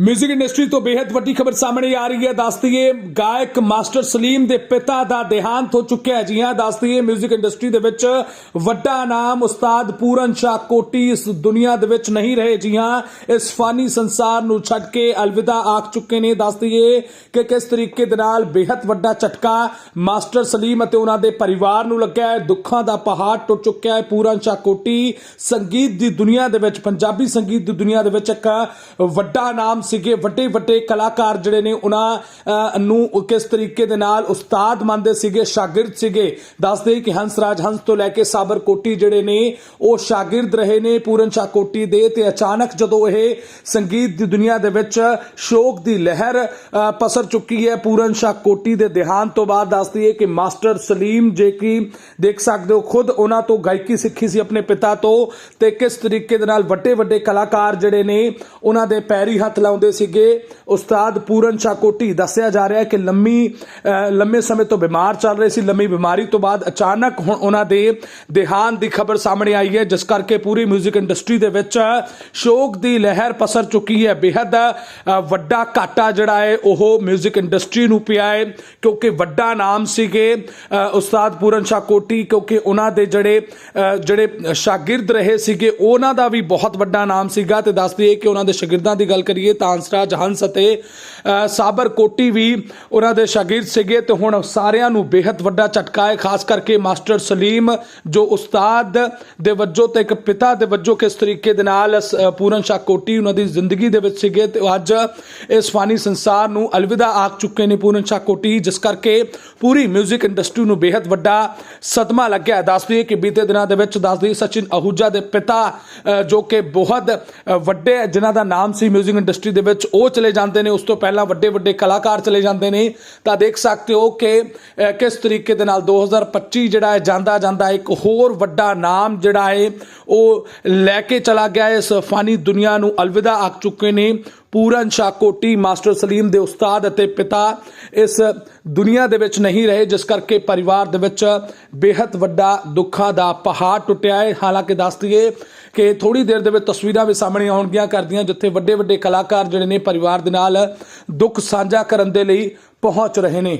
Music industry ਤੋਂ ਬੇਹੱਦ ਵੱਡੀ ਖਬਰ ਸਾਹਮਣੇ ਆ ਰਹੀ ਹੈ। ਦੱਸਦੀਏ ਗਾਇਕ ਮਾਸਟਰ ਸਲੀਮ ਦੇ ਪਿਤਾ ਦਾ ਦੇਹਾਂਤ ਹੋ ਚੁੱਕਿਆ ਜੀ ਹਾਂ ਦੱਸਦੀਏ ਮਿਊਜ਼ਿਕ ਇੰਡਸਟਰੀ ਦੇ ਵਿੱਚ ਵੱਡਾ ਨਾਮ ਉਸਤਾਦ ਪੂਰਨ ਸ਼ਾਹ ਕੋਟੀ ਇਸ ਦੁਨੀਆ ਦੇ ਵਿੱਚ ਨਹੀਂ ਰਹੇ। ਜੀ ਹਾਂ, ਇਸ ਫਾਨੀ ਸੰਸਾਰ ਨੂੰ ਛੱਡ ਕੇ ਅਲਵਿਦਾ ਆਖ ਚੁੱਕੇ ਨੇ। ਦੱਸਦੀਏ ਕਿ ਕਿਸ ਤਰੀਕੇ ਦੇ ਨਾਲ ਬੇਹੱਦ ਵੱਡਾ ਝਟਕਾ ਮਾਸਟਰ ਸਲੀਮ ਅਤੇ ਉਹਨਾਂ ਦੇ ਪਰਿਵਾਰ ਨੂੰ ਲੱਗਿਆ ਹੈ। ਦੁੱਖਾਂ ਦਾ ਪਹਾੜ ਟੁੱਟ ਚੁੱਕਿਆ ਹੈ। ਪੂਰਨ ਸ਼ਾਹ ਕੋਟੀ ਸੰਗੀਤ ਦੀ ਦੁਨੀਆ ਦੇ ਵਿੱਚ, ਪੰਜਾਬੀ ਸੰਗੀਤ ਦੀ ਦੁਨੀਆ ਦੇ ਵਿੱਚ ਇੱਕ ਵੱਡਾ ਨਾਮ ਸੀਗੇ। ਵੱਡੇ ਵੱਡੇ ਕਲਾਕਾਰ ਜਿਹੜੇ ਨੇ ਉਹਨਾਂ ਅਹ, ਨੂੰ ਕਿਸ ਤਰੀਕੇ ਦੇ ਨਾਲ ਉਸਤਾਦ ਮੰਨਦੇ ਸੀਗੇ ਸ਼ਾਗਿਰਦ ਸੀਗੇ। ਦੱਸਦੇ ਕਿ ਹੰਸ ਰਾਜ ਹੰਸ ਤੋਂ ਲੈ ਕੇ ਸਾਬਰ ਕੋਟੀ ਜਿਹੜੇ ਨੇ ਉਹ ਸ਼ਾਗਿਰਦ ਰਹੇ ਨੇ ਪੂਰਨ ਸ਼ਾਹ ਕੋਟੀ ਦੇ ਤੇ ਅਚਾਨਕ ਜਦੋਂ ਇਹ ਸੰਗੀਤ ਦੀ ਦੁਨੀਆ ਦੇ ਵਿੱਚ ਸ਼ੋਕ ਦੀ ਲਹਿਰ ਪਸਰ ਚੁੱਕੀ ਹੈ ਪੂਰਨ ਸ਼ਾਹ ਕੋਟੀ ਦੇ ਦੇਹਾਂਤ ਤੋਂ ਬਾਅਦ ਦੱਸਦੀ ਹੈ ਕਿ ਮਾਸਟਰ ਸਲੀਮ ਜੇ ਕਿ ਦੇਖ ਸਕਦੇ ਹੋ ਖੁਦ ਉਹਨਾਂ ਤੋਂ ਗਾਇਕੀ ਸਿੱਖੀ ਸੀ ਆਪਣੇ ਪਿਤਾ ਤੋਂ ਤੇ ਕਿਸ ਤਰੀਕੇ ਦੇ ਨਾਲ ਵੱਡੇ ਵੱਡੇ ਕਲਾਕਾਰ ਜਿਹੜੇ ਨੇ ਉਹਨਾਂ ਦੇ ਪੈਰੀ ਹੱਥ ਆਉਂਦੇ ਸੀਗੇ। ਉਸਤਾਦ ਪੂਰਨ ਚਾਕੋਟੀ ਦੱਸਿਆ ਜਾ ਰਿਹਾ ਹੈ ਕਿ ਲੰਮੀ ਲੰਮੇ ਸਮੇਂ ਤੋਂ ਬਿਮਾਰ ਚੱਲ ਰਹੇ ਸੀ। ਲੰਮੀ ਬਿਮਾਰੀ ਤੋਂ ਬਾਅਦ ਅਚਾਨਕ ਹੁਣ ਉਹਨਾਂ ਦੇ ਦੇਹਾਂਤ ਦੀ ਖਬਰ ਸਾਹਮਣੇ ਆਈ ਹੈ, ਜਿਸ ਕਰਕੇ ਪੂਰੀ 뮤직 ਇੰਡਸਟਰੀ ਦੇ ਵਿੱਚ ਸ਼ੋਕ ਦੀ ਲਹਿਰ ਪਸਰ ਚੁੱਕੀ ਹੈ। ਬੇहद ਵੱਡਾ ਘਾਟਾ ਜਿਹੜਾ ਹੈ, ਉਹ 뮤직 ਇੰਡਸਟਰੀ ਨੂੰ ਪਿਆ ਹੈ, ਕਿਉਂਕਿ ਵੱਡਾ ਨਾਮ ਸੀਗੇ ਉਸਤਾਦ ਪੂਰਨ ਚਾਕੋਟੀ ਕਿਉਂਕਿ ਉਹਨਾਂ ਦੇ ਜਿਹੜੇ ਜਿਹੜੇ ਸ਼ਾਗਿਰਦ ਰਹੇ ਸੀਗੇ, ਉਹਨਾਂ ਦਾ ਵੀ ਬਹੁਤ ਵੱਡਾ ਨਾਮ ਸੀਗਾ। ਤੇ ਦੱਸਦੀ ਹੈ ਕਿ ਉਹਨਾਂ ਦੇ ਸ਼ਾਗਿਰਦਾਂ ਦੀ ਗੱਲ ਕਰੀਏ ਤਾਂਸਰਾ ਜਹੰਸ ਅਤੇ ਸਾਬਰ ਕੋਟੀ ਵੀ ਉਹਨਾਂ ਦੇ ਸ਼ਾਗਿਰਦ ਸੀਗੇ ਤੇ ਹੁਣ ਸਾਰਿਆਂ ਨੂੰ ਬੇहद ਵੱਡਾ ਝਟਕਾ ਹੈ, ਖਾਸ ਕਰਕੇ ਮਾਸਟਰ ਸਲੀਮ, ਜੋ ਉਸਤਾਦ ਦੇ ਵਜੋਂ ਤੇ ਇੱਕ ਪਿਤਾ ਦੇ ਵਜੋਂ ਕਿਸ ਤਰੀਕੇ ਦੇ ਨਾਲ ਪੂਰਨ ਸ਼ਾ ਕੋਟੀ ਉਹਨਾਂ ਦੀ ਜ਼ਿੰਦਗੀ ਦੇ ਵਿੱਚ ਸੀਗੇ ਤੇ ਅੱਜ ਇਸ ਫਾਨੀ ਸੰਸਾਰ ਨੂੰ ਅਲਵਿਦਾ ਆਖ ਚੁੱਕੇ ਨੇ ਪੂਰਨ ਸ਼ਾ ਕੋਟੀ, ਜਿਸ ਕਰਕੇ ਪੂਰੀ 뮤직 ਇੰਡਸਟਰੀ ਨੂੰ ਬੇहद ਵੱਡਾ ਸਦਮਾ ਲੱਗਿਆ ਦੱਸਦੀ ਹੈ ਕਿ ਬੀਤੇ ਦਿਨਾਂ ਦੇ ਵਿੱਚ ਦੱਸਦੀ ਦਈਏ ਸਚਿਨ ਅਹੂਜਾ ਦੇ ਪਿਤਾ ਜੋ ਕਿ ਬਹੁਤ ਵੱਡੇ ਜਿਨ੍ਹਾਂ ਦਾ ਨਾਮ ਸੀ 뮤직 ਇੰਡਸਟਰੀ ਦੇ ਵਿੱਚ ਉਹ ਚਲੇ ਜਾਂਦੇ ਨੇ, ਉਸ ਤੋਂ ਪਹਿਲਾਂ ਵੱਡੇ ਵੱਡੇ ਕਲਾਕਾਰ ਚਲੇ ਜਾਂਦੇ ਨੇ। ਤਾਂ ਦੇਖ ਸਕਦੇ ਹੋ ਕਿ ਕਿਸ ਤਰੀਕੇ ਦੇ ਨਾਲ 2025 ਜਿਹੜਾ ਹੈ, ਜਾਂਦਾ ਜਾਂਦਾ ਇੱਕ ਹੋਰ ਵੱਡਾ ਨਾਮ ਜਿਹੜਾ ਹੈ, ਉਹ ਲੈ ਕੇ ਚਲਾ ਗਿਆ ਇਸ ਫਾਨੀ ਦੁਨੀਆ ਨੂੰ। ਅਲਵਿਦਾ ਆਖ ਚੁੱਕੇ ਨੇ ਪੂਰਨ ਸ਼ਾਹਕੋਟੀ ਮਾਸਟਰ ਸਲੀਮ ਦੇ ਉਸਤਾਦ ਅਤੇ ਪਿਤਾ ਇਸ ਦੁਨੀਆ ਦੇ ਵਿੱਚ ਨਹੀਂ ਰਹੇ, ਜਿਸ ਕਰਕੇ ਪਰਿਵਾਰ ਦੇ ਵਿੱਚ ਬੇहद ਵੱਡਾ ਦੁੱਖਾਂ ਦਾ ਪਹਾੜ ਟੁੱਟਿਆ ਹੈ। ਹਾਲਾਂਕਿ ਦੱਸ ਦਈਏ ਕਿ ਥੋੜੀ ਦੇਰ ਦੇ ਵਿੱਚ ਤਸਵੀਰਾਂ ਵੀ ਸਾਹਮਣੇ ਆਉਣਗੀਆਂ ਕਰਦੀਆਂ, ਜਿੱਥੇ ਵੱਡੇ ਵੱਡੇ ਕਲਾਕਾਰ ਜਿਹੜੇ ਨੇ ਪਰਿਵਾਰ ਦੇ ਨਾਲ ਦੁੱਖ ਸਾਂਝਾ ਕਰਨ ਦੇ ਲਈ ਪਹੁੰਚ ਰਹੇ ਨੇ।